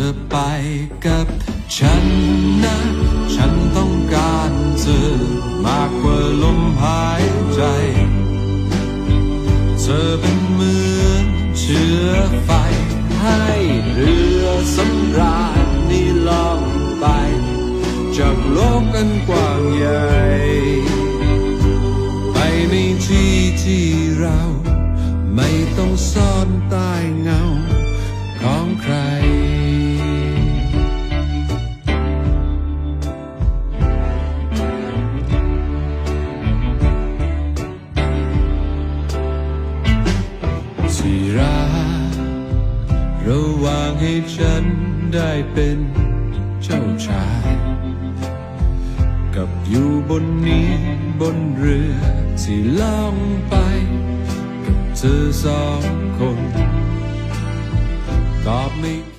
ธอไปกับฉันนะ ฉันต้องการเธอมากกว่าลมหายใจ เธอเป็นเหมือนเชื้อไฟ ให้เรือสำราญนี้ล่องไป จากโลกอันกว้างใหญ่ ไปในที่ที่เรา ไม่ต้องซ่อนใต้เงา ที่รักระวางให้ฉันได้เป็นเจ้าชาย กับอยู่บนนี้บนเรือที่ล่องไป กับเธอสองคน ตอบไม่